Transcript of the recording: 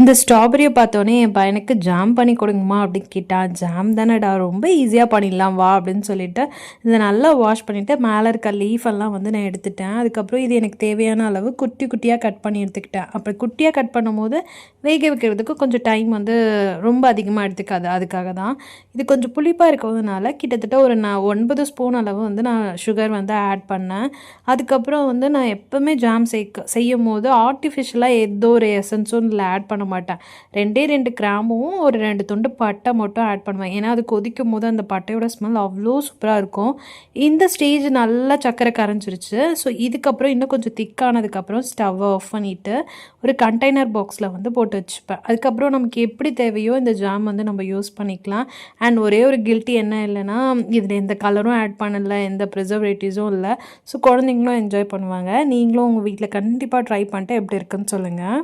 இந்த ஸ்ட்ராபெரியை பார்த்தோன்னே என் பையனுக்கு ஜாம் பண்ணி கொடுங்கம்மா அப்படின்னு கேட்டான் ஜாம் தானேடா ரொம்ப ஈஸியாக பண்ணிடலாம் வா அப்படின்னு சொல்லிட்டு இதை நல்லா வாஷ் பண்ணிவிட்டு மேலே இருக்க லீஃப் எல்லாம் வந்து நான் எடுத்துட்டேன். அதுக்கப்புறம் இது எனக்கு தேவையான அளவு குட்டி குட்டியாக கட் பண்ணி எடுத்துக்கிட்டேன். அப்புறம் குட்டியாக கட் பண்ணும்போது வேக வைக்கிறதுக்கு கொஞ்சம் டைம் வந்து ரொம்ப அதிகமாக எடுத்துக்காது அதுக்காக தான். இது கொஞ்சம் புளிப்பாக இருக்கிறதுனால கிட்டத்தட்ட ஒரு நான் ஒன்பது ஸ்பூன் அளவு வந்து நான் சுகர் வந்து ஆட் பண்ணேன். அதுக்கப்புறம் வந்து நான் எப்போவுமே ஜாம் செய்யும் போது ஆர்டிஃபிஷியலாக ஏதோ ஒரு எசன்ஸும் இதில் ஆட் பண்ண மாட்டேன் ரெண்டே ரெண்டு கிராமும் ஒரு ரெண்டு துண்டு பட்டை மட்டும் ஆட் பண்ணுவேன். ஏன்னா அது கொதிக்கும் போது அந்த பட்டையோட ஸ்மெல் அவ்வளோ சூப்பராக இருக்கும். இந்த ஸ்டேஜ் நல்லா சக்கரை கரைஞ்சிருச்சு. ஸோ இதுக்கப்புறம் இன்னும் கொஞ்சம் திக்கானதுக்கப்புறம் ஸ்டவ்வை ஆஃப் பண்ணிவிட்டு ஒரு கண்டெய்னர் பாக்ஸில் வந்து போட்டு வச்சுப்பேன். அதுக்கப்புறம் நமக்கு எப்படி தேவையோ இந்த ஜாம் வந்து நம்ம யூஸ் பண்ணிக்கலாம். அண்ட் ஒரே ஒரு கில்ட்டி என்ன இல்லைன்னா இதில் எந்த கலரும் ஆட் பண்ணல எந்த ப்ரிசர்வேட்டிவ்ஸும் இல்லை. ஸோ குழந்தைங்களும் என்ஜாய் பண்ணுவாங்க. நீங்களும் உங்கள் வீட்டில் கண்டிப்பாக ட்ரை பண்ணிட்டு எப்படி இருக்குன்னு சொல்லுங்கள்